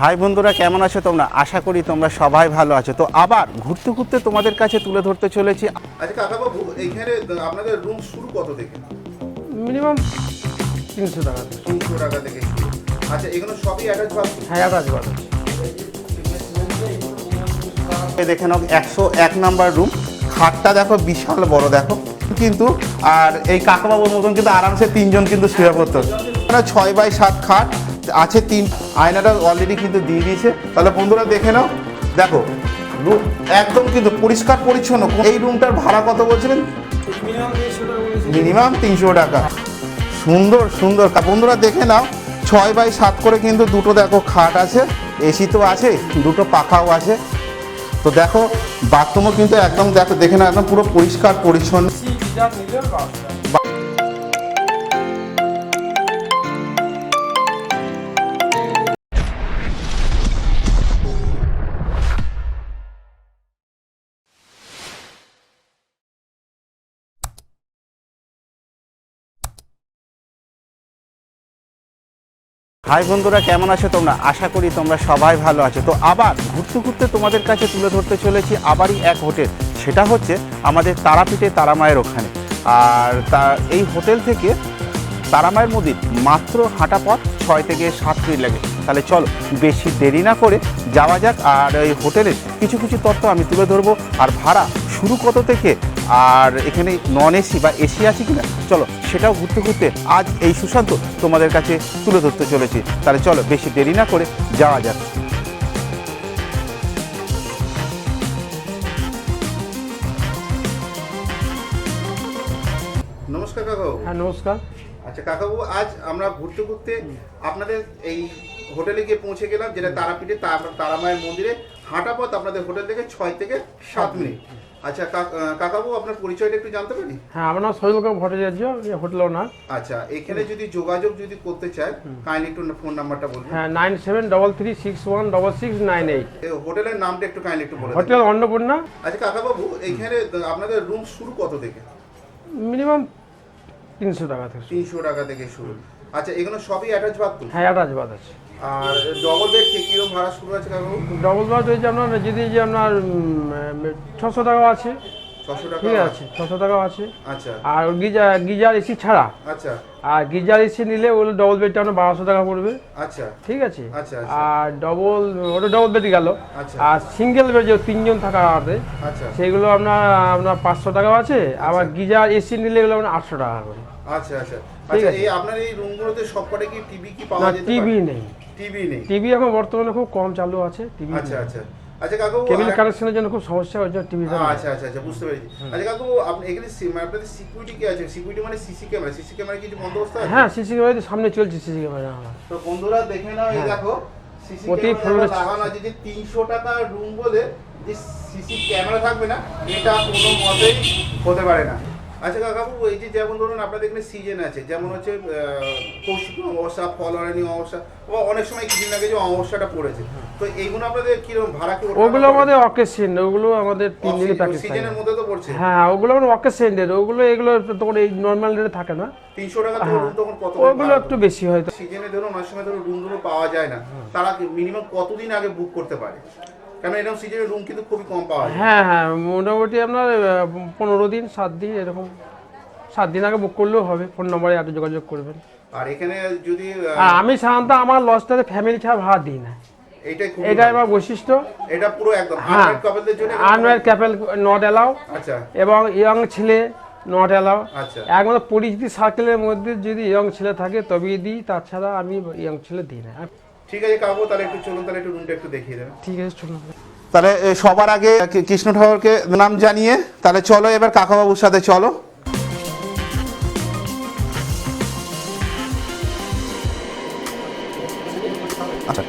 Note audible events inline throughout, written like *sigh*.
High বন্ধুরা কেমন আছো তোমরা? আশা করি তোমরা সবাই ভালো আছো। তো আবার ঘুরতে ঘুরতে তোমাদের কাছে তুলে ধরতে চলেছি। আচ্ছা কাকাবাবু এইখানে আপনাদের রুম শুরু কত থেকে? মিনিমাম তিনশো টাকা তিনশো টাকা থেকে আচ্ছা এগুলো সবই অ্যাটাচ বাথরুম হ্যাঁ অ্যাটাচ বাথ এই দেখে নাও একশো এক নাম্বার রুম খাটটা দেখো বিশাল বড় দেখো। কিন্তু আর এই কাকাবাবুর মতন কিন্তু আরামসে তিনজন কিন্তু শুয়ে পড়তো। এটা ছয় বাই সাত খাট। আছে তিন, আয়নাটা অলরেডি কিন্তু দিয়ে দিয়েছে। তাহলে বন্ধুরা দেখে নাও। দেখো রুম একদম কিন্তু পরিষ্কার পরিচ্ছন্ন। এই রুমটার ভাড়া কত বলছিলেন? মিনিমাম তিনশো টাকা। সুন্দর সুন্দর। বন্ধুরা দেখে নাও, ছয় বাই সাত করে কিন্তু দুটো দেখো খাট আছে এসি তো আছে, দুটো পাখাও আছে। তো দেখো বাথরুমও কিন্তু একদম দেখো, দেখে নাও, একদম পুরো পরিষ্কার, পরিচ্ছন্ন। হাই বন্ধুরা, কেমন আছো তোমরা? আশা করি তোমরা সবাই ভালো আছো। তো আবার ঘুরতে ঘুরতে তোমাদের কাছে তুলে ধরতে চলেছি আবারই এক হোটেল। সেটা হচ্ছে আমাদের তারাপীঠে তারামায়ের ওখানে। আর তা, এই হোটেল থেকে তারামায়ের মন্দির মাত্র হাঁটা পথ ছয় থেকে সাত মিনিট লাগে। তাহলে চলো, বেশি দেরি না করে যাওয়া যাক। আর এই হোটেলের কিছু কিছু তথ্য আমি তুলে ধরবো। আর ভাড়া শুরু কত থেকে আর এখানে নন এসি বা এসি আছে কিনা? চলো সেটাও ঘুরতে ঘুরতে আজ এই সুশান্ত তোমাদের কাছে তুলে ধরতে চলেছি। তাহলে চলো বেশি দেরি না করে যাওয়া যাক। নমস্কার কাকাবাবু। হ্যাঁ নমস্কার। আচ্ছা কাকাবাবু আজ আমরা ঘুরতে ঘুরতে আপনাদের এই হোটেলে গিয়ে পৌঁছে গেলাম যেটা তারাপীঠে তারা- তারামায়ের মন্দিরে। হাঁটা পথ আপনাদের হোটেল থেকে ছয় থেকে সাত মিনিট। আচ্ছা কাক- আহ, কাকাবাবু আপনার পরিচয়টা একটু জানতে পারি? হ্যাঁ আমার নাম সহিল ভট্টাচার্য হোটেল ওনার। আচ্ছা এখানে যদি যোগাযোগ যদি করতে চায় কাইন্ডলি একটু ফোন নাম্বারটা বলবেন। হ্যাঁ nine seven double three six one double six nine eight. হোটেলের নামটা একটু কাইন্ডলি একটু বলে দেন। হোটেল অন্নপূর্ণা। আচ্ছা কাকাবাবু এইখানে আপনাদের রুম শুরু কত থেকে? মিনিমাম তিনশো টাকা থেকে তিনশো টাকা থেকে শুরু। আচ্ছা এগুলো সবই অ্যাটাচ বাথরুম হ্যাঁ অ্যাটাচ বাথ আছে। আর ডবল বেড কে কীরকম ভাড়া শুরু আছে ডবল হয়েছে আপনার যদি যে আপনার ছশো আছে। ছশো টাকা ঠিক আছে ছশো আছে। আচ্ছা। আর গিজার গিজার এসি ছাড়া। আচ্ছা। আর গিজার এসি নিলে ডবল বেডটা আপনার বারোশো টাকা পড়বে। আচ্ছা। ঠিক আছে? আচ্ছা, আচ্ছা। আর ডবল ওটা ডবল বেড গেল। আচ্ছা। আর সিঙ্গেল বেড যে তিনজন থাকা আছে আচ্ছা। সেগুলো আপনার আপনার পাঁচশো টাকাও আছে। আবার গিজার এসি নিলে এগুলো আপনার আটশো টাকা করে আচ্ছা আচ্ছা। ঠিক আচ্ছা আছে। এই আপনার এই রুমগুলোতে সবকটা কি টিভি কি পাওয়া যেতে টিভি নেই। টিভি নেই। টিভি এখন বর্তমানে খুব কম চালু আছে টিভি আচ্ছা আচ্ছা। আচ্ছা কাকু কেবিল আর- কানেকশনের জন্য খুব সমস্যা টিভি আচ্ছা আচ্ছা আচ্ছা বুঝতে পেরেছি। আচ্ছা কাকু আপনি এখানে মানে আপনাদের সিকিউরিটি কি আছে? সিকিউরিটি মানে সিসি ক্যামেরা সিসি ক্যামেরা কিছু বন্দোবস্ত আছে? হ্যাঁ সিসি ক্যামেরা সামনে চলছে সিসি ক্যামেরা তো বন্ধুরা দেখে নাও এই হ্যাঁ। দেখো সিসি প্রতি ক্যামেরা লাগানো আছে যে তিনশো টাকা রুম বলে যে সিসি ক্যামেরা থাকবে না এটা কোনো মতেই হতে পারে না। আচ্ছা কাকাবু এই যে যেমন ধরুন আপনাদের এখানে সিজন আছে যেমন হচ্ছে কৌশিক অমাবস্যা ফলহারানি অমাবস্যা বা অনেক সময় কিছুদিন আগে যে অমাবস্যাটা পড়েছে তো এইগুলো আপনাদের কীরকম ভাড়া কি ওগুলো আমাদের অকেশন ওগুলো আমাদের তিন দিনের প্যাকেজ থাকে। সিজনের মধ্যে তো পড়ছে? হ্যাঁ ওগুলো আমার অকেশন রেট ওগুলো এগুলো তখন এই নর্মাল রেটে থাকে না। তিনশো টাকা তো হ্যাঁ তখন কত ওগুলো একটু বেশি হয়তো সিজনে ধরুন অনেক সময় ধরুন রুমগুলো পাওয়া যায় না তারা মিনিমাম কতদিন আগে বুক করতে পারে? কারণ এরকম সিজনে রুম কিন্তু খুবই কম পাওয়া যায়। হ্যাঁ হ্যাঁ মোটামুটি আপনার পনেরো দিন সাত দিন এরকম। সাত দিন আগে বুক করলেও হবে ফোন নম্বরে একটু যোগাযোগ করবেন। আর এখানে যদি আমি সাধারণত আমার লসটাতে ফ্যামিলি ছাড়া ভাড়া দিই না। এইটাই এটাই আমার বৈশিষ্ট্য। এটা পুরো একদম হ্যাঁ আনওয়ার ক্যাপেল নট অ্যালাউ আচ্ছা। এবং ইয়ং ছেলে নট অ্যালাউ আচ্ছা। একমাত্র পরিচিতি সার্কেলের মধ্যে যদি ইয়ং ছেলে থাকে তবেই দিই। তাছাড়া আমি ইয়ং ছেলে দিই না। ঠিক আছে কাকু তাহলে একটু চলুন তাহলে একটু রুমটা একটু দেখিয়ে দেবেন। ঠিক আছে চলুন। তাহলে সবার আগে কৃষ্ণ ঠাকুরকে নাম জানিয়ে তাহলে চলো এবার কাকাবাবুর সাথে চলো। আচ্ছা।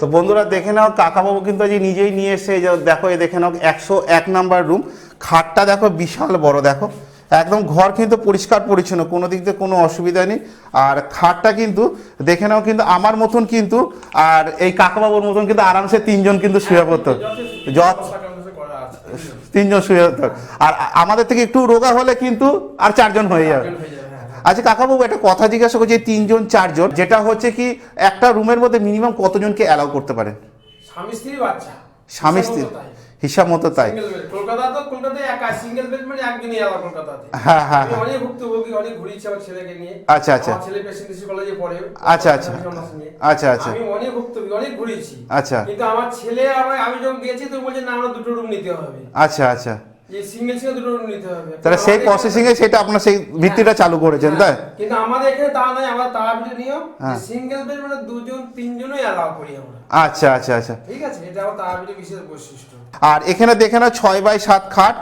তো বন্ধুরা দেখে নাও কাকাবাবু কিন্তু আজ নিজেই নিয়ে এসে দেখো এই দেখে নাও একশো এক নাম্বার রুম খাটটা দেখো বিশাল বড় দেখো। একদম ঘর কিন্তু পরিষ্কার পরিচ্ছন্ন কোনো দিক দিয়ে কোনো অসুবিধা নেই। আর খাটটা কিন্তু দেখে নাও কিন্তু আমার মতন কিন্তু আর এই কাকাবাবুর মতন কিন্তু আরামসে তিনজন কিন্তু শুয়ে পড়তো। যত তিনজন শুয়ে পড়তো। আর আমাদের থেকে একটু রোগা হলে কিন্তু আর চারজন হয়ে যাবে। আচ্ছা কাকাবাবু একটা কথা জিজ্ঞাসা করছি তিনজন চারজন যেটা হচ্ছে কি একটা রুমের মধ্যে মিনিমাম কতজনকে অ্যালাউ করতে পারেন স্বামী স্ত্রী বাচ্চা। স্বামী স্ত্রী। হিসাব মতো তাই। কলকাতা তো কলকাতায় একা সিঙ্গেল বেড মানে আলাদা কলকাতাতে। হ্যাঁ হ্যাঁ আমি হ্যাঁ। অনেক ভুক্তভোগী অনেক ঘুরিয়েছি আমার ছেলেকে নিয়ে। আচ্ছা, আচ্ছা। আমার ছেলে প্রেসিডেন্সি কলেজে পড়ে আচ্ছা, আচ্ছা। আচ্ছা আচ্ছা। আমি অনেক ভুক্তভোগী অনেক ঘুরিয়েছি আচ্ছা। কিন্তু আমার ছেলে আমি যখন গেছি তো বলছে না আমরা দুটো রুম নিতে হবে। আচ্ছা আচ্ছা। তাহলে সেই প্রসেসিং এ সেটা আপনার সেই ভিত্তিটা চালু করেছেন তাই? হ্যাঁ, কিন্তু আমাদের এখানে তা নয় আমরা তারাপীঠে নিয়ম হ্যাঁ। সিঙ্গেল বেড মানে দুজন তিনজনই অ্যালাউ করি আমরা। আচ্ছা আচ্ছা আচ্ছা। ঠিক আছে? এটা আমার তারাপীঠে বিশেষ বৈশিষ্ট্য। আর এখানে দেখে না ছয় বাই সাত খাট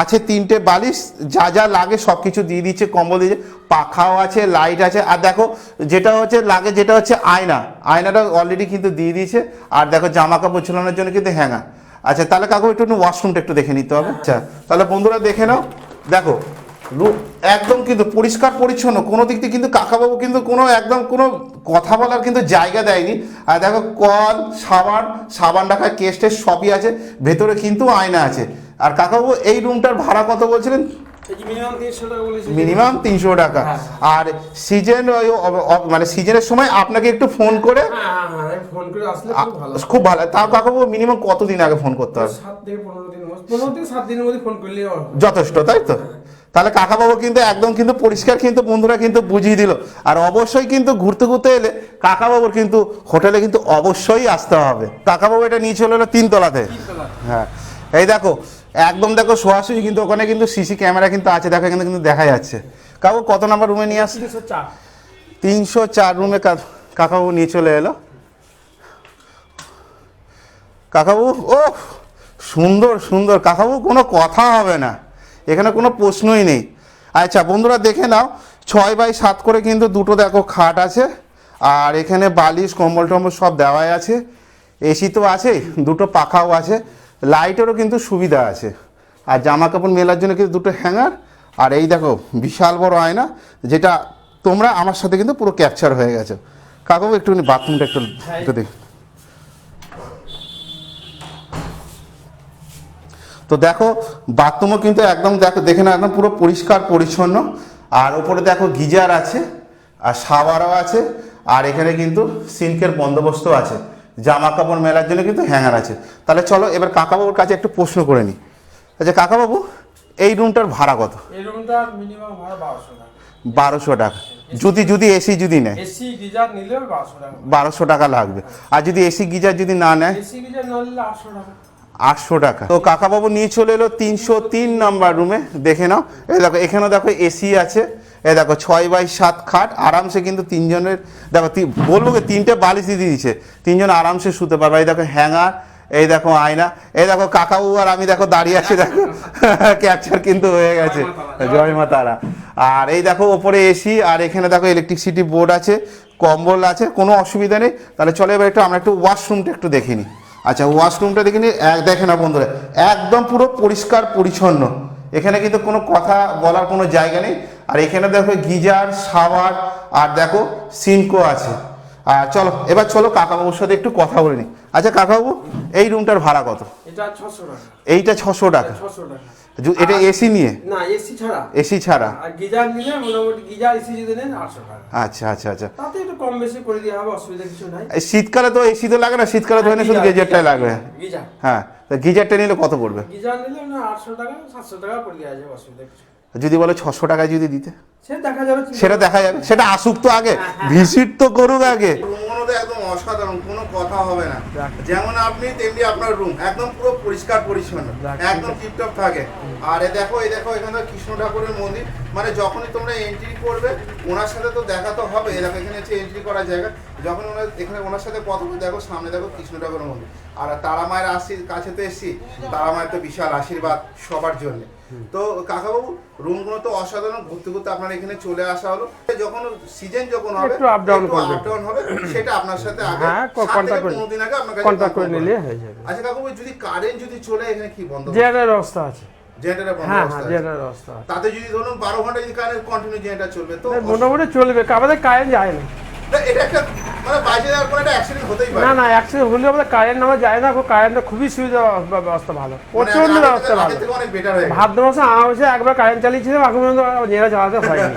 আছে তিনটে বালিশ যা যা লাগে সব কিছু দিয়ে দিচ্ছে কম্বল দিয়েছে পাখাও আছে লাইট আছে আর দেখো যেটা হচ্ছে লাগে যেটা হচ্ছে আয়না। আয়নাটা অলরেডি কিন্তু দিয়ে দিয়েছে আর দেখো জামা কাপড় ঝুলানোর জন্য কিন্তু হ্যাঙ্গার। আচ্ছা তাহলে কাকু একটু ওয়াশরুমটা একটু দেখে নিতে হবে। আচ্ছা তাহলে বন্ধুরা দেখে নাও। দেখো একদম কিন্তু পরিষ্কার পরিচ্ছন্ন, কোনো দিক দিয়ে কিন্তু কাকাবাবু কিন্তু কোনো একদম কোনো কথা বলার কিন্তু জায়গা দেয়নি। আর দেখো, কল, সাবান সাবান রাখার কেস টেস সবই আছে, ভেতরে কিন্তু আয়না আছে। আর কাকাবাবু এই রুমটার ভাড়া কত বলছিলেন? মিনিমাম তিনশো টাকা হ্যাঁ। আর সিজন মানে সিজনের সময় আপনাকে একটু ফোন করে হ্যাঁ হ্যাঁ খুব ভালো তাও কাকাবাবু মিনিমাম কতদিন আগে ফোন করতে হবে। যথেষ্ট তাই তো? তাহলে কাকাবাবু কিন্তু একদম কিন্তু পরিষ্কার কিন্তু বন্ধুরা কিন্তু বুঝিয়ে দিল। আর অবশ্যই কিন্তু ঘুরতে ঘুরতে এলে কাকাবাবুর কিন্তু হোটেলে কিন্তু অবশ্যই আসতে হবে। কাকাবাবু এটা নিয়ে চলে এলো তিনতলাতে। হ্যাঁ। এই দেখো একদম দেখো সোয়াশুই কিন্তু ওখানে কিন্তু সিসি ক্যামেরা কিন্তু আছে দেখো এখানে কিন্তু দেখা যাচ্ছে। কাকু কত নাম্বার রুমে নিয়ে আসছে? তিনশো চার। রুমে কাকাবু নিয়ে চলে এলো। কাকাবু ও সুন্দর সুন্দর। কাকাবু কোনো কথা হবে না। এখানে কোনো প্রশ্নই নেই। আচ্ছা বন্ধুরা দেখে নাও। ছয় বাই সাত করে কিন্তু দুটো দেখো খাট আছে আর এখানে বালিশ কম্বল টম্বল সব দেওয়াই আছে। এসি তো আছে দুটো পাখাও আছে। লাইটেরও কিন্তু সুবিধা আছে। আর জামা কাপড় মেলার জন্য কিন্তু দুটো হ্যাঙ্গার। আর এই দেখো, বিশাল বড় আয়না, যেটা তোমরা আমার সাথে কিন্তু পুরো ক্যাপচার হয়ে গেছে। কাকু, একটুখানি বাথরুমটা একটু একটু দেখ। তো দেখো বাথরুমও কিন্তু একদম দেখো, দেখে না একদম পুরো পরিষ্কার, পরিচ্ছন্ন। আর ওপরে দেখো, গিজার আছে, আর সাওয়ারও আছে, আর এখানে কিন্তু সিল্কের বন্দোবস্ত আছে। জামা কাপড় মেলার জন্য কিন্তু হ্যাঙ্গার আছে। তাহলে চলো এবার কাকাবাবুর কাছে একটু প্রশ্ন করে নিই আচ্ছা কাকাবাবু এই রুমটার ভাড়া কত? এই রুমটা মিনিমাম ভাড়া বারোশো টাকা। বারোশো টাকা। যদি যদি এসি যদি নেয়? এসি গিজার নিলেও বারোশো টাকা। বারোশো টাকা লাগবে। আর যদি এসি গিজার যদি না নেয়? এসি গিজার না নিলে আটশো টাকা। আটশো টাকা। তো কাকাবাবু নিয়ে চলে এলো তিনশো তিন নাম্বার রুমে। দেখে নাও। এই দেখো এখানেও দেখো এসি আছে। এই দেখো, ছয় বাই সাত খাট, আরামসে কিন্তু তিনজনের, দেখো বলব কি, তিনটে বালিশ দিয়ে দিয়েছে। তিনজন আরামসে শুতে পারবে। এই দেখো, হ্যাঙ্গার, এই দেখো, আয়না, এই দেখো, কাকাবু আর আমি দেখো দাঁড়িয়ে আছি, দেখো। *laughs* ক্যাপচার কিন্তু হয়ে গেছে। জয় মা তারা। আর এই দেখো, ওপরে এসি আর এখানে দেখো ইলেকট্রিসিটি বোর্ড আছে, কম্বল আছে, কোনো অসুবিধা নেই। তাহলে চলে, এবার একটু, আমরা একটু ওয়াশরুমটা একটু দেখে নিই। আচ্ছা ওয়াশরুমটা দেখে নিই। এক, দেখে না বন্ধুরা। একদম পুরো পরিষ্কার, পরিচ্ছন্ন। এখানে কিন্তু কোনো কথা বলার কোনো জায়গা নেই। আর এখানে দেখো গিজার সাওয়ার আর দেখো সিনকো আছে। আর চলো এবার চলো কাকাবাবুর সাথে একটু কথা বলে নিই। আচ্ছা কাকাবাবু এই রুমটার ভাড়া কত? এইটা ছশো টাকা। এটা এসি নিয়ে? না এসি ছাড়া। এসি ছাড়া। আর গিজার নিলে মোটামুটি গিজার এসি যদি নেন টাকা। আচ্ছা আচ্ছা আচ্ছা। তাতে একটু কম বেশি করে দেওয়া হবে অসুবিধা কিছু নাই। শীতকালে তো এসি তো লাগে না শীতকালে তো হয় না শুধু গিজারটাই লাগবে। গিজার। হ্যাঁ তো গিজারটা নিলে কত পড়বে? গিজার নিলে না আটশো টাকা সাতশো টাকা করে দেওয়া যাবে অসুবিধা কিছু। যদি বলে ছশো টাকায় যদি দিতে? সে দেখা যাবে সেটা দেখা যাবে। সেটা আসুক তো আগে। ভিজিট তো করুক আগে। একদম অসাধারণ কোনো কথা হবে না। যেমন আপনি তেমনি আপনার রুম একদম পুরো পরিষ্কার পরিচ্ছন্ন। একদম টিপটপ থাকে। আর এ দেখো এই দেখো এখানে কৃষ্ণ ঠাকুরের মন্দির। মানে যখনই তোমরা এন্ট্রি করবে ওনার সাথে তো দেখা তো হবে দেখো এখানে হচ্ছে এন্ট্রি করার জায়গা। যখন ওনার এখানে ওনার সাথে কথা বলে দেখো সামনে দেখো কৃষ্ণ ঠাকুরের মন্দির। আর তারা মায়ের আসি কাছে তো এসছি তারা মায়ের তো বিশাল আশীর্বাদ সবার জন্য। তো কাকাবাবু রুমগুলো তো অসাধারণ ঘুরতে ঘুরতে আপনার এখানে চলে আসা হলো। যখন সিজন যখন হবে একটু down করবে। আপ ডাউন হবে সেটা আপনার সাথে আগে হ্যাঁ, সাত করে- দিন আগে আপনার কাছে কন্ট্যাক্ট করে নিলে হয়ে যাবে। আচ্ছা কাকু যদি কারেন্ট যদি চলে এখানে কি বন্ধ জেনারেল ব্যবস্থা আছে। জেনারেটর হ্যাঁ হ্যাঁ জেনারেল ব্যবস্থা তাতে যদি ধরুন বারো ঘণ্টা যদি কারেন্ট কন্টিনিউ জেনারেটর চলবে তো মোটামুটি চলবে আমাদের কারেন্ট যায় না এটা একটা মানে বাজে যাওয়ার পর একটা অ্যাক্সিডেন্ট হতেই পারে। না না অ্যাক্সিডেন্ট হলে আমাদের কারেন্ট আমার যায় না কারেন্টটা খুবই সুবিধা ব্যবস্থা ভালো। মানে প্রচণ্ড ব্যবস্থা ভালো। হয়ে। ভাদ্র মাসে আমার মাসে একবার কারেন্ট চালিয়েছিলাম এখন পর্যন্ত জেরা চালাতে হয়নি।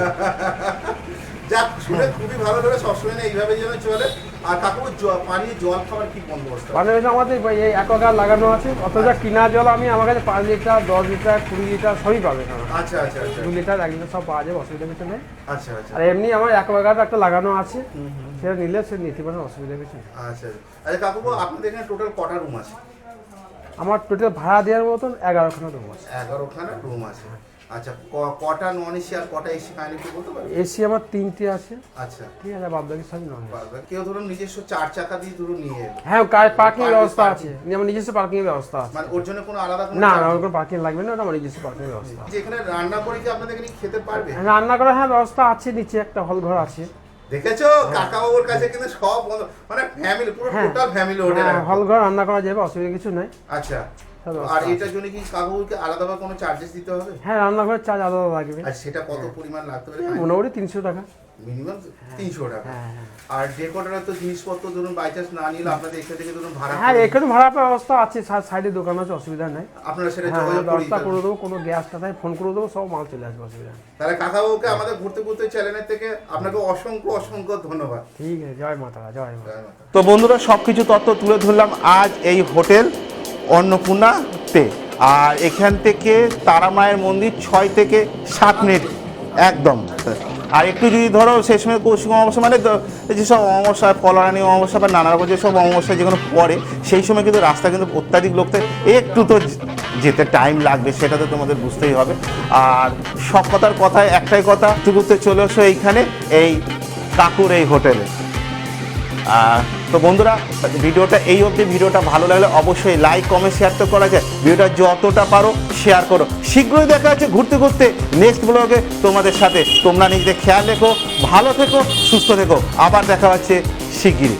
*laughs* যাক শুনে খুবই ভালো লাগে সবসময় এইভাবে যেন চলে। আর কাকু পানীয় জল খাবার কি বন্দোবস্ত? মানে হচ্ছে আমাদের এই অ্যাকোয়াগার্ড লাগানো আছে। অথচ কিনা জল আমি আমার কাছে পাঁচ লিটার দশ লিটার কুড়ি লিটার সবই আমার আচ্ছা আচ্ছা আচ্ছা। দু লিটার এক লিটার সব পাওয়া যাবে অসুবিধা কিছু নেই। আচ্ছা আচ্ছা। আর এমনি আমার অ্যাকোয়াগার্ড একটা লাগানো আছে। সেটা নিলে সে নিতে পারে অসুবিধা কিছু নেই। আচ্ছা আচ্ছা। কাকু আপনাদের এখানে টোটাল কটা রুম আছে? আমার টোটাল ভাড়া দেওয়ার মতন এগারোখানা রুম আছে। এগারোখানা রুম আছে। আচ্ছা ক- কটা নন এসি আর কটা এসি একটু বলতে পারবেন? এসি আমার তিনটে আছে। আচ্ছা। ঠিক আছে বাদ বাকি সবই নয় কেউ ধরুন নিজস্ব চার চাকা দিয়ে ধরুন নিয়ে হ্যাঁ পার্কিং ব্যবস্থা আছে। যেমন নিজস্ব পার্কিং ব্যবস্থা আছে। মানে ওর জন্য কোনো আলাদা না না কোনো পার্কিং লাগবে না ওটা আমার নিজস্ব পার্কিং ব্যবস্থা আছে। যেখানে রান্না করে কি আপনাদের এখানে খেতে পারবে? রান্না করার হ্যাঁ ব্যবস্থা আছে নিচে একটা হল ঘর আছে। দেখেছ? কাকা বাবুর কাছে কিন্তু সব মানে ফ্যামিলি পুরো হ্যাঁ। টোটাল ফ্যামিলি হোটেল হ্যাঁ হল ঘর রান্না করা যাবে অসুবিধা কিছু নাই। আচ্ছা। আর এটার জন্য কি কাকুকে আলাদাভাবে কোনো চার্জেস দিতে হবে? হ্যাঁ রান্নাঘরের চার্জ আলাদা লাগবে। আর সেটা কত পরিমাণ লাগতে পারে? মোটামুটি তিনশো টাকা। মিনিমাম তিনশো টাকা। হ্যাঁ হ্যাঁ। আর ডেকোরেটার তো জিনিসপত্র ধরুন বাই চান্স না নিলে আপনাদের এখান থেকে ধরুন ভাড়া হ্যাঁ করে- এখানে ভাড়া পাওয়ার ব্যবস্থা আছে সাইডে দোকান আছে অসুবিধা নেই। আপনারা সেটা হ্যাঁ যোগাযোগ করে ব্যবস্থা করে দেবো কোনো গ্যাস টাথায় ফোন করে দেবো সব মাল চলে আসবে অসুবিধা নেই। তাহলে কাকাবাবুকে আমাদের ঘুরতে ঘুরতে চ্যানেলের থেকে আপনাকে অসংখ্য অসংখ্য ধন্যবাদ। ঠিক আছে জয় মাতা জয় জয় মাতা। তো বন্ধুরা সব কিছু তথ্য তুলে ধরলাম আজ এই হোটেল। অন্নপূর্ণাতে। আর এখান থেকে তারা মায়ের মন্দির ছয় থেকে সাত মিনিট। একদম। আর একটু যদি ধরো সেই সময় কৌশিক অমাবস্যা মানে যেসব অমাবস্যা কলারানি অমাবস্যা বা নানা রকম যেসব অমাবস্যা যেগুলো পড়ে সেই সময় কিন্তু রাস্তা কিন্তু অত্যাধিক লোক থাকে একটু তো যেতে টাইম লাগবে সেটা তো তোমাদের বুঝতেই হবে। আর সব কথার কথায় একটাই কথা ঘুরতে চলে এসো এইখানে এই কাকুর এই হোটেলে। আহ, তো বন্ধুরা, ভিডিওটা এই অবধি, ভিডিওটা ভালো লাগলে অবশ্যই লাইক কমেন্ট শেয়ার তো করা যায়। ভিডিওটা যতটা পারো শেয়ার করো। শীঘ্রই দেখা হচ্ছে ঘুরতে ঘুরতে নেক্সট ব্লগে তোমাদের সাথে। তোমরা নিজেদের খেয়াল রেখো, ভালো থেকো, সুস্থ থেকো। আবার দেখা হচ্ছে শিগগিরই।